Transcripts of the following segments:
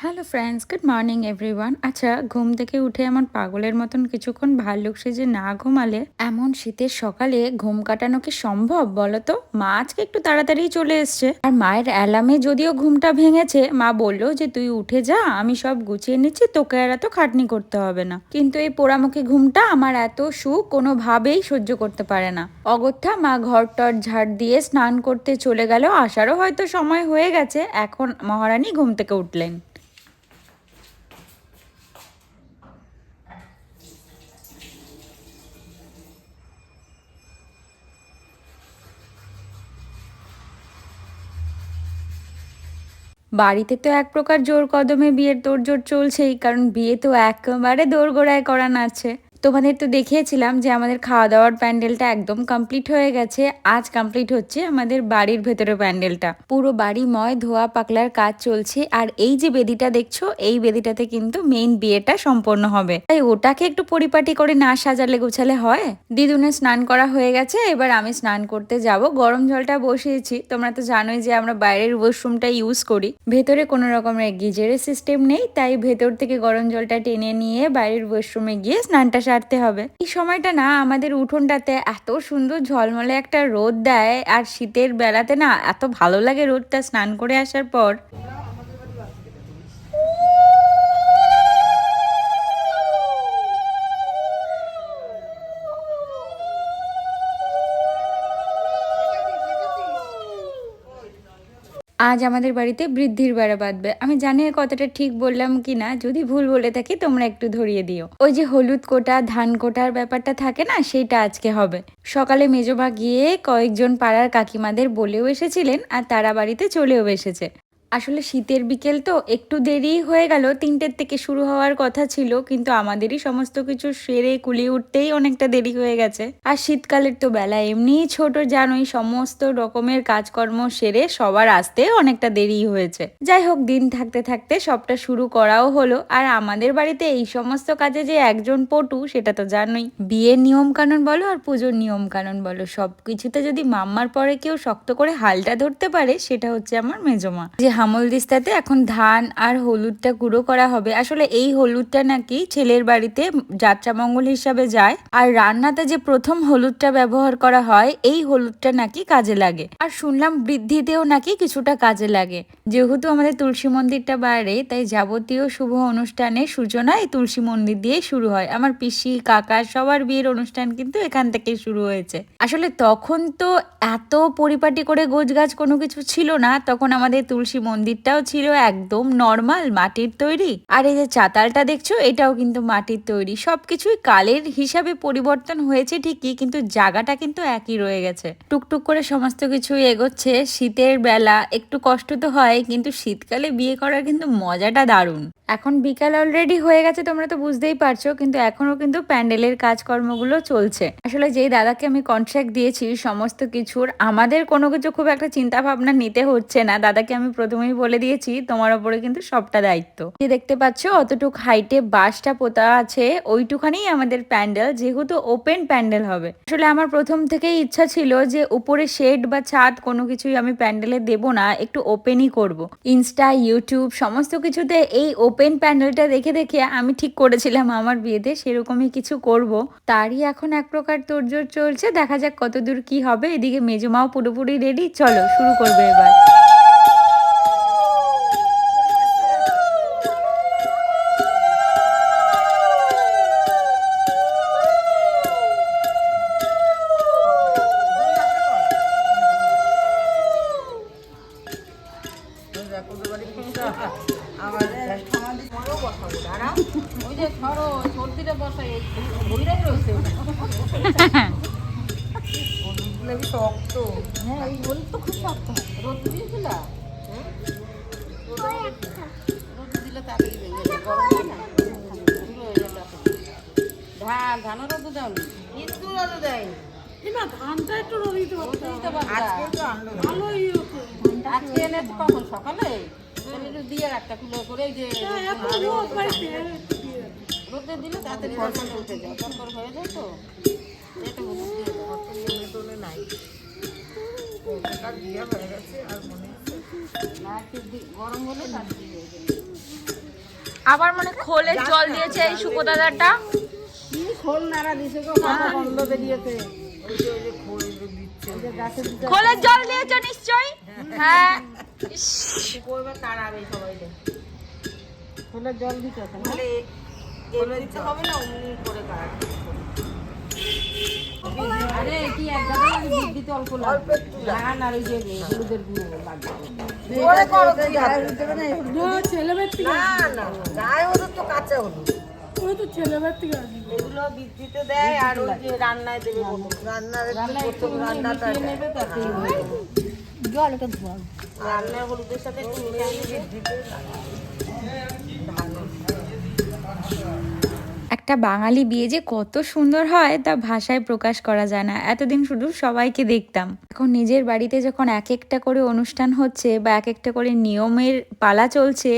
Hello friends good morning everyone আচ্ছা ঘুম থেকে উঠে এমন পাগলের মতন কিছুক্ষণ ভাল্লুক সেজে না ঘুমালে এমন শীতের সকালে ঘুম কাটানো কি সম্ভব বলো তো? মা আজকে একটু তাড়াতাড়ি চলে এসছে। আর মায়ের অ্যালামে যদিও ঘুমটা ভেঙেছে, মা বলল যে, তুই উঠে যা, আমি সব গুছিয়ে নিচ্ছি, তোকে আর এত খাটনি করতে হবে না। কিন্তু এই পোড়ামুখী ঘুমটা আমার এত সুখ কোনোভাবেই সহ্য করতে পারে না। অগত্যা মা ঘর টর ঝাড় দিয়ে স্নান করতে চলে গেল আসারও হয়তো সময় হয়ে গেছে। এখন মহারানী ঘুম থেকে উঠলেন। বাড়িতে তো এক প্রকার জোর কদমে বিয়ের তোড়জোড় চলছেই, কারণ বিয়ে তো একেবারে দোরগোড়ায় করানো আছে। তোমাদের তো দেখিয়েছিলাম যে আমাদের খাওয়া দাওয়ার প্যান্ডেলটা একদম কমপ্লিট হয়ে গেছে। আজ কমপ্লিট হচ্ছে আমাদের বাড়ির ভেতরে প্যান্ডেলটা। পুরো বাড়িময় ধোয়া, পাকলার কাজ চলছে আর এই যে বেদিটা দেখছ, এই বেদিটাতে কিন্তু মেইন বিয়েটা সম্পন্ন হবে। তাই ওটাকে একটু পরিপাটি করে না সাজালে গোছালে হয়? দিদুনে স্নান করা হয়ে গেছে, এবার আমি স্নান করতে যাব। গরম জলটা বসিয়েছি। তোমরা তো জানোই যে আমরা বাইরের ওয়াশরুমটা ইউজ করি। ভেতরে কোনো রকমের গিজারের সিস্টেম নেই, তাই ভেতর থেকে গরম জলটা টেনে নিয়ে বাইরের ওয়াশরুমে গিয়ে স্নানটা সারতে হবে। এই সময়টা না, আমাদের উঠোনটাতে এত সুন্দর ঝলমলে একটা রোদ দেয়, আর শীতের বেলাতে না এত ভালো লাগে রোদটা স্নান করে আসার পর। আজ আমাদের বাড়িতে বৃদ্ধির বেড়া বাঁধবে। আমি জানি কথাটা ঠিক বললাম কি না যদি ভুল বলে থাকি তোমরা একটু ধরিয়ে দিও। ওই যে হলুদ কোটা, ধান কোটার ব্যাপারটা থাকে না, সেইটা আজকে হবে। সকালে মেজোভা গিয়ে কয়েকজন পাড়ার কাকিমাদের বলেও এসেছিলেন আর তারা বাড়িতে চলেও এসেছে। আসলে শীতের বিকেল তো একটু দেরি হয়ে গেল, তিনটের থেকে শুরু হওয়ার কথা ছিল, কিন্তু আমাদেরই সমস্ত কিছু সেরে কুলিয়ে উঠতেই অনেকটা দেরি হয়ে গেছে। আর শীতকালের তো বেলা, এমনিই ছোট জানোই, সমস্ত রকমের কাজকর্ম সেরে সবার আসতে অনেকটা দেরি হয়েছে। যাই হোক, দিন থাকতে থাকতে সবটা শুরু করাও হলো, আর আমাদের বাড়িতে এই সমস্ত কাজে যে একজন পটু, সেটা তো জানোই। বিয়ের নিয়ম কানুন বলো আর পুজোর নিয়ম কানুন বলো সব কিছুতে যদি মাম্মার পরে কেউ শক্ত করে হালটা ধরতে পারে, সেটা হচ্ছে আমার মেজমা। যে হামল দিস্তাতে এখন ধান আর হলুদটা গুঁড়ো করা হবে। আসলে এই হলুদটা নাকি ছেলের বাড়িতে যাত্রামঙ্গল হিসাবে যায়। আর রান্নাতে যে প্রথম হলুদটা ব্যবহার করা হয়, এই হলুদটা নাকি কাজে লাগে। আর শুনলাম বৃদ্ধিতেও নাকি কিছুটা কাজে লাগে। যেহেতু আমাদের তুলসী মন্দিরটা বাইরে তাই যাবতীয় শুভ অনুষ্ঠানে সূচনা এই তুলসী মন্দির দিয়ে শুরু হয়। আমার পিসি, কাকা সবার বিয়ের অনুষ্ঠান কিন্তু এখান থেকে শুরু হয়েছে। আসলে তখন তো এত পরিপাটি করে গোছগাছ কোনো কিছু ছিল না, তখন আমাদের তুলসী মন্দিরটাও ছিল একদম নর্মাল, মাটির তৈরি। আর এই যে চাতালটা দেখছ, এটাও কিন্তু মাটির তৈরি। সবকিছুই কালের হিসাবে পরিবর্তন হয়েছে ঠিকই, কিন্তু জায়গাটা কিন্তু একই রয়ে গেছে। টুকটুক করে সমস্ত কিছু এগোচ্ছে। শীতের বেলা একটু কষ্ট তো হয়, কিন্তু শীতকালে বিয়ে করার কিন্তু মজাটা দারুণ। এখন বিকাল অলরেডি হয়ে গেছে, তোমরা তো বুঝতেই পারছ, কিন্তু এখনও কিন্তু প্যান্ডেলের কাজকর্মগুলো চলছে। আসলে যেই দাদাকে আমি কন্ট্রাক্ট দিয়েছি, সমস্ত কিছুর, আমাদের কোনো কিছু খুব একটা চিন্তা ভাবনা নিতে হচ্ছে না। দাদাকে আমি প্রথমেই বলে দিয়েছি, তোমার ওপরে কিন্তু সবটা দায়িত্ব। যে দেখতে পাচ্ছ, অতটুক হাইটে বাসটা পোতা আছে ওইটুখানেই আমাদের প্যান্ডেল, যেহেতু ওপেন প্যান্ডেল হবে। আসলে আমার প্রথম থেকেই ইচ্ছা ছিল যে উপরে শেড বা ছাদ কোনো কিছুই আমি প্যান্ডেলে দেব না, একটু ওপেনই করব। ইনস্টা ইউটিউব সমস্ত কিছুতে এই ওপেন প্যান্ডেলটা দেখে দেখে আমি ঠিক করেছিলাম, আমার বিয়েতে সেরকমই কিছু করব। তারই এখন এক প্রকার তোড়জোড় চলছে, দেখা যাক কতদূর কি হবে। এদিকে মেজমাও পুরোপুরি রেডি চলো শুরু করবে এবার। ওই যে ধরো সর্দিটা বসাই বইরাই রয়েছে শক্ত হ্যাঁ এই হলুদ তো খুব শক্ত রোদ দিয়েছিল রোদ দিলে তাড়াতাড়ি ভেঙে গরম ধান ধানও রোদ দাও কিন্তু রোদ দেয়। ধানটা একটু দিতে আজকে এনে কখন? সকালে? একটু দিয়ে রাখতা কুলো করে এই যে রোদ দিলে তাড়াতাড়ি উঠে যায়। হয়ে যায় তো। এটা হলুদ দিয়ে নাই। হয়ে গেছে আর মনে গরম হলে আবার মানে খোলে জল দিয়েছে এই সুকোদাদাটা কি খোল নাড়া দিছে গো কত গন্ধ বেরিয়েছে। খোলের জল নিশ্চয়ই? হ্যাঁ। সবাই খোলের জল দিতে হবে না দিতে হবে না অমনি করে কাটবে আরে কি এক গাদা লাগে। অল্প লাগবে না না ওই যে হলুদের গুঁড়ো লাগবে জোরে করো তুই হাত দেবে না ছেলেমেয়ের থেকে। না না গায়ে হলুদ তো কাঁচা হলুদ। ওই তো ছেলেমেয়ের থেকে আসবে। এগুলো বৃদ্ধিতে দেয় আর ওই যে রান্নায় দেবে রান্নার একটু রান্নাটা মিশিয়ে নেবে তাতেই হয়ে। যাবে। রান্নার হলুদের সাথে একটু মিশিয়ে বৃদ্ধিতে একটা বাঙালি বিয়ে যে কত সুন্দর হয় তা ভাষায় প্রকাশ করা যায় না। এতদিন শুধু সবাইকে দেখতাম। এখন নিজের বাড়িতে যখন এক একটা করে অনুষ্ঠান হচ্ছে বা এক একটা করে নিয়মের পালা চলছে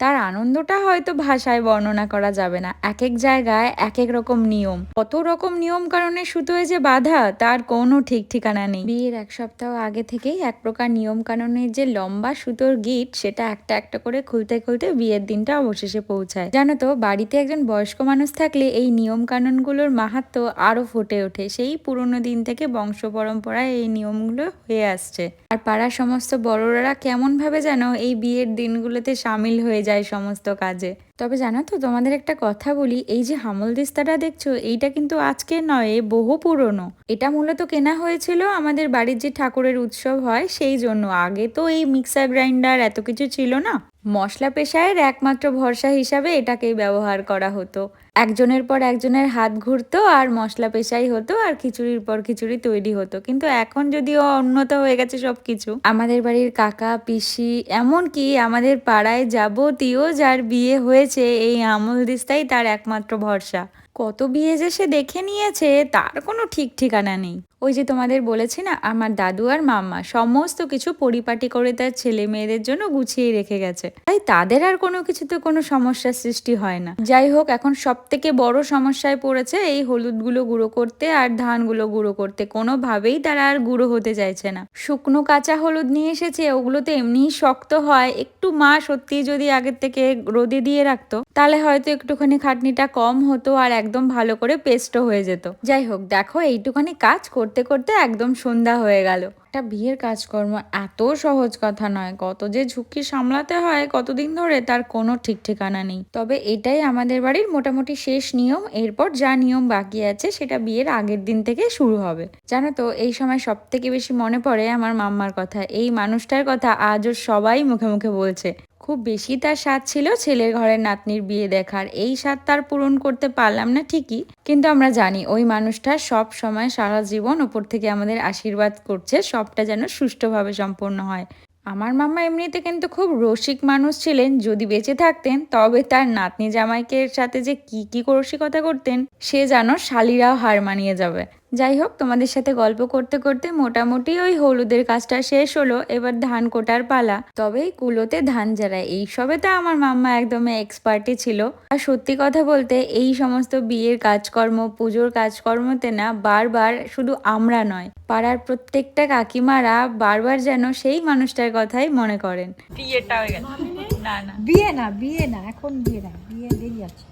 তার আনন্দটা হয়তো ভাষায় বর্ণনা করা যাবে না। এক এক জায়গায় এক এক রকম নিয়ম। কত রকম নিয়ম কারণে সুতোয় যে বাধা, তার কোনো ঠিক ঠিকানা নেই। বিয়ের এক সপ্তাহ আগে থেকেই এক প্রকার নিয়ম কানুনের যে লম্বা সুতোর গিট, সেটা একটা একটা করে খুলতে খুলতে বিয়ের দিনটা অবশেষে পৌঁছায়। জানো তো, বাড়িতে একজন বয়স্ক মানুষ থাকলে এই নিয়ম কানুনগুলোর মাহাত্ম আরও ফুটে ওঠে। সেই পুরনো দিন থেকে বংশ পরম্পরায় এই নিয়মগুলো হয়ে আসছে। আর পাড়ার সমস্ত বড়রা কেমন ভাবে যেন এই বিয়ের দিনগুলোতে সামিল হয়ে যায়। সমস্ত কাজে। তবে জানো তো, তোমাদের একটা কথা বলি, এই যে হামলদিস্তাটা দেখছ, এইটা কিন্তু আজকে নয় বহু পুরনো। এটা মূলত কেনা হয়েছিল আমাদের বাড়ির যে ঠাকুরের উৎসব হয়, সেই জন্য। আগে তো এই মিক্সার গ্রাইন্ডার এত কিছু ছিল না মশলা পেশায়ের একমাত্র ভরসা হিসাবে এটাকেই ব্যবহার করা হতো। একজনের পর একজনের হাত ঘুরতো আর মশলা পেশাই হতো আর খিচুড়ির পর খিচুড়ি তৈরি হতো। কিন্তু এখন যদিও উন্নত হয়ে গেছে সব কিছু আমাদের বাড়ির কাকা, পিসি, এমনকি আমাদের পাড়ায় যাবতীয় যার বিয়ে হয়েছে, এই আমল দিস্তাই তার একমাত্র ভরসা। কত বিয়ে যে সে দেখে নিয়েছে, তার কোনো ঠিক ঠিকানা নেই। ওই যে তোমাদের বলেছি না, আমার দাদু আর মাম্মা সমস্ত কিছু পরিপাটি করে তার ছেলে মেয়েদের জন্য গুছিয়ে রেখে গেছে। তাই তাদের আর কোনো কিছুতে কোনো সমস্যার সৃষ্টি হয় না। যাই হোক, এখন সব থেকে বড় সমস্যায় পড়েছে এই হলুদগুলো গুঁড়ো করতে আর ধানগুলো গুঁড়ো করতে। কোনোভাবেই তারা আর গুঁড়ো হতে চাইছে না। শুকনো কাঁচা হলুদ নিয়ে এসেছে, ওগুলো তো এমনিই শক্ত হয়। একটু মা সত্যি যদি আগের থেকে রোদে দিয়ে রাখতো, তাহলে হয়তো একটুখানি খাটনিটা কম হতো আর একদম ভালো করে পেস্টও হয়ে যেত। যাই হোক, দেখো এইটুখানি কাজ করতে করতে করতে একদম সন্ধ্যা হয়ে গেল। একটা বিয়ের কাজকর্ম এত সহজ কথা নয়। কত যে ঝুঁকি সামলাতে হয়, কতদিন ধরে তার কোনো ঠিক ঠিকানা নেই। তবে এটাই আমাদের বাড়ির মোটামুটি শেষ নিয়ম। এরপর যা নিয়ম বাকি আছে, সেটা বিয়ের আগের দিন থেকে শুরু হবে। জানো তো, এই সময় সব থেকে বেশি মনে পড়ে আমার মাম্মার কথা। এই মানুষটার কথা আজও সবাই মুখে মুখে বলছে। খুব বেশি তার স্বাদ ছিল ছেলের ঘরের নাতনির বিয়ে দেখার। এই স্বাদ তার পূরণ করতে পারলাম না ঠিকই। কিন্তু আমরা জানি ওই মানুষটা সব সময় সারা জীবন ওপর থেকে আমাদের আশীর্বাদ করছে, সবটা যেন সুষ্ঠুভাবে সম্পূর্ণ হয়। আমার মামা এমনিতে কিন্তু খুব রসিক মানুষ ছিলেন। যদি বেঁচে থাকতেন, তবে তার নাতনি জামাইকে সাথে যে কি কি রসিকতা করতেন, সে যেন শালিরাও হার মানিয়ে যাবে। যাই হোক তোমাদের সাথে গল্প করতে করতে মোটামুটি ওই হলুদের কাজটা শেষ হলো এবার ধান কোটার পালা। তবে কুলোতে ধান জ্বালায় এইসবে তো আমার মাম্মা একদমই এক্সপার্টই ছিল। আর সত্যি কথা বলতে এই সমস্ত বিয়ের কাজকর্ম পুজোর কাজকর্মতে না বারবার শুধু আমরা নয় পাড়ার প্রত্যেকটা কাকিমারা বারবার যেন সেই মানুষটার কথাই মনে করেন। বিয়েটা হয়ে গেছে। না না। বিয়ে না বিয়ে না এখন বিয়ে না বিয়ে দেরি আছে।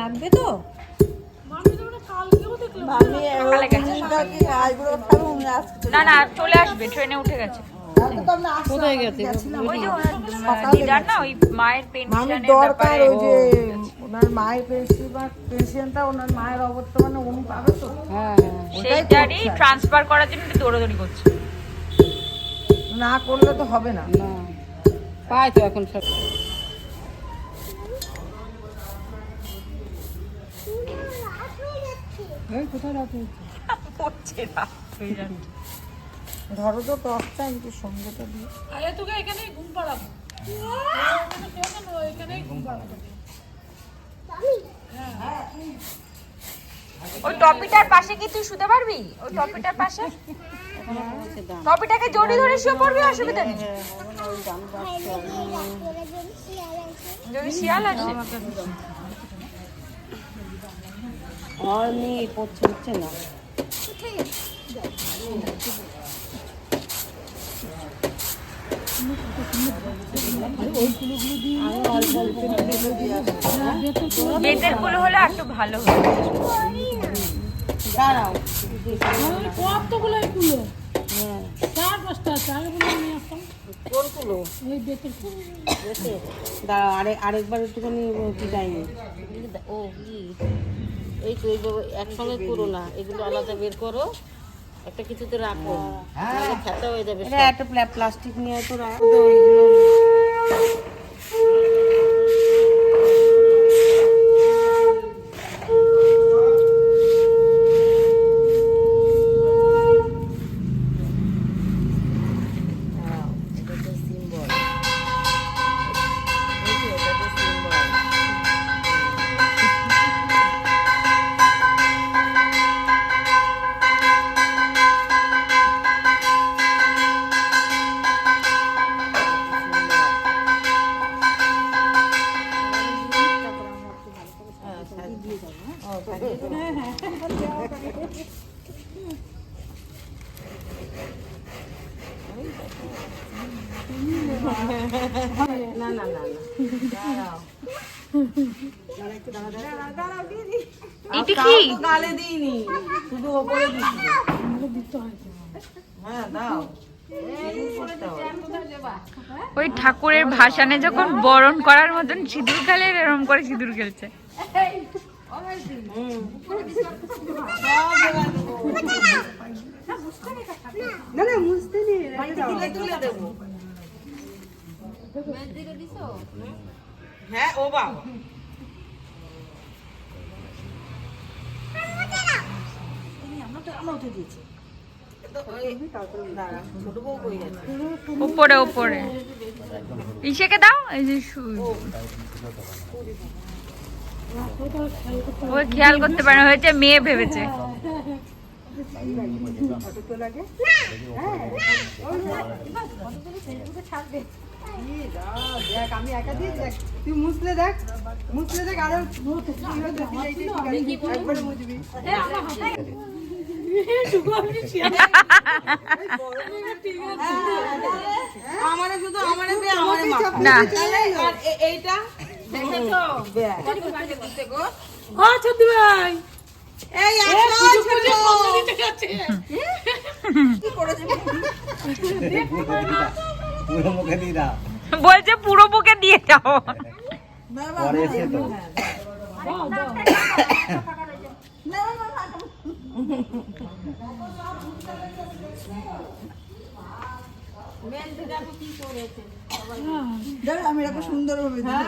লাগবে তো? না না চলে আসবে ট্রেনে উঠে গেছে। কোথায় গেছে? ওই যে দিদার না ওই মায়ের পেনশনের দরকার ওই যে ওনার মায়ের পেনশন বা পেনশনটা ওনার মায়ের অবর্তমানে উনি পাবে তো? হ্যাঁ হ্যাঁ। সেইটারই ট্রান্সফার করার জন্য একটু দৌড়াদৌড়ি করছে। না করলে তো হবে না। না পায় তো এখন সব এই কোথায় রাখি পড়ছে হয়ে যাচ্ছে ধরো তো টপটা একটু সঙ্গেটা দিয়ে আরে তোকে এখানেই ঘুম পাড়াবো এখানেই ঘুম পাড়াবো ওই টপিটার পাশে কি তুই শুতে পারবি ওই টপিটার পাশে টপিটাকে জড়ি ধরে শুয়ে পড়বি অসুবিধা নেই যদি শিয়াল আসে আর নেই পড়ছে হচ্ছে না। বেতের কুলো হলে একটু ভালো হতো। দাঁড়াও। আমাদের কতগুলো কুলো চার পাঁচটা নিয়ে আসতাম। বেতের দাঁড়াও আরে আরেকবার একটুখানি ও কি? এই তো এইভাবে একসঙ্গে করো না এগুলো আলাদা বের করো একটা কিছুতে রাখো। নাহলে খেতে হয়ে যাবে একটা প্লাস্টিক নিয়ে তো রাখ এটা কি গালে দিইনি। শুধু ওপরে দিচ্ছি হ্যাঁ দাও। ওই ঠাকুরের ভাসানে যখন বরণ করার মতন সিঁদুর খেলে এরকম করে সিঁদুর খেলছে। তুলে তুলে দেবো। হ্যাঁ ও বাবা। দাঁড়া, ছোট বউ কই গেছে? উপরে উপরে। ইসেকে দাও এই যে ও। খেয়াল করতে পারে হয়েছে মেয়ে ভেবেছে। তুই মুছলে দেখ মুছলে দেখ আরও একবারে মুছবি আমারে শুধু আমারে দে আমারে মাখ না এইটা দেখেছ ও ছদ্দি ভাই এই বলছে পুরো বুকে দিয়ে যাও পরে এসে তো আমি এরকম সুন্দর দাও।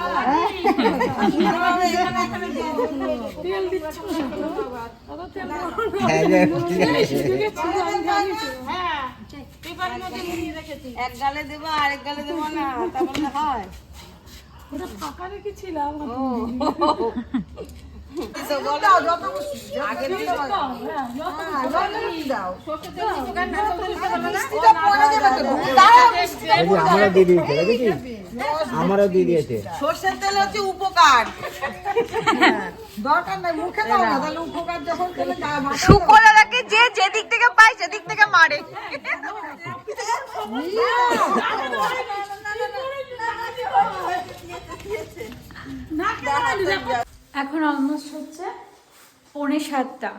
হ্যাঁ যে ঠিক আছে। এক গালে দেবো আরেক গালে দেবো না তাহলে হয়। ওটা ফাঁকা রেখেছিলাম। হ্যাঁ, আমারও দিয়ে দিয়েছে আমারও দিয়ে দিয়েছে সর্ষের তেল হচ্ছে উপকার দরকার নাই মুখে দাও না তাহলে উপকার যখন তেলে শুকলাদাকে যে যেদিক থেকে পায় সেদিক থেকে মারে এখন অলমোস্ট হচ্ছে পৌনে সাতটা।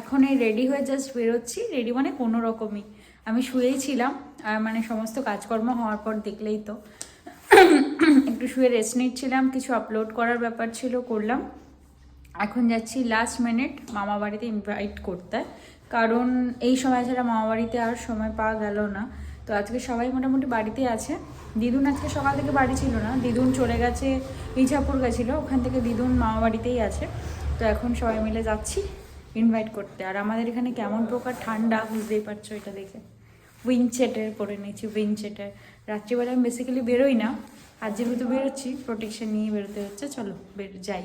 এখন এই রেডি হয়ে জাস্ট বেরোচ্ছি। রেডি মানে কোনো রকমই। আমি শুয়েই ছিলাম। আর মানে সমস্ত কাজকর্ম হওয়ার পর দেখলেই তো। একটু শুয়ে রেস্ট নিচ্ছিলাম। কিছু আপলোড করার ব্যাপার ছিল, করলাম। এখন যাচ্ছি লাস্ট মিনিট মামা বাড়িতে ইনভাইট করতে। কারণ এই সময় ছাড়া মামা বাড়িতে আর সময় পাওয়া গেল না। তো আজকে সবাই মোটামুটি বাড়িতে আছে। দিদুন আজকে সকাল থেকে বাড়ি ছিল না। দিদুন চলে গেছে, ইছাপুর গেছিল। ওখান থেকে দিদুন মামা বাড়িতেই আছে। তো এখন সবাই মিলে যাচ্ছি ইনভাইট করতে। আর আমাদের এখানে কেমন প্রকার ঠান্ডা, বুঝতেই পারছ এটা দেখে। উইনচেটের পরে নিয়েছি উইনচেটের রাত্রিবেলা আমি বেসিক্যালি বেরোই না। আজ যেহেতু বেরোচ্ছি প্রোটেকশন নিয়ে বেরোতে হচ্ছে। চলো, বের যাই।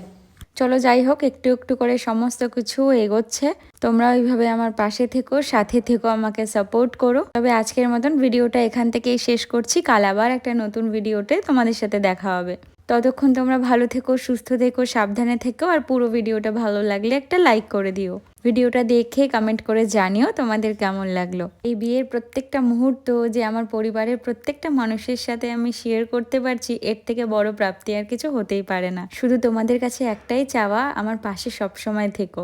চলো যাই হোক, একটু একটু করে সমস্ত কিছু এগোচ্ছে। তোমরা ওইভাবে আমার পাশে থেকো, সাথে থেকো, আমাকে সাপোর্ট করো। তবে আজকের মতন ভিডিওটা এখান থেকেই শেষ করছি। কাল আবার একটা নতুন ভিডিওতে তোমাদের সাথে দেখা হবে। ততক্ষণ তোমরা ভালো থেকো, সুস্থ থেকো, সাবধানে থেকো, আর পুরো ভিডিওটা ভালো লাগলে একটা লাইক করে দিও। ভিডিওটা দেখে কমেন্ট করে জানিও তোমাদের কেমন লাগল। এই বিয়ের প্রত্যেকটা মুহূর্ত যে আমার পরিবারের প্রত্যেকটা মানুষের সাথে আমি শেয়ার করতে পারছি, এর থেকে বড় প্রাপ্তি আর কিছু হতেই পারে না। শুধু তোমাদের কাছে একটাই চাওয়া, আমার পাশে সবসময় থেকো।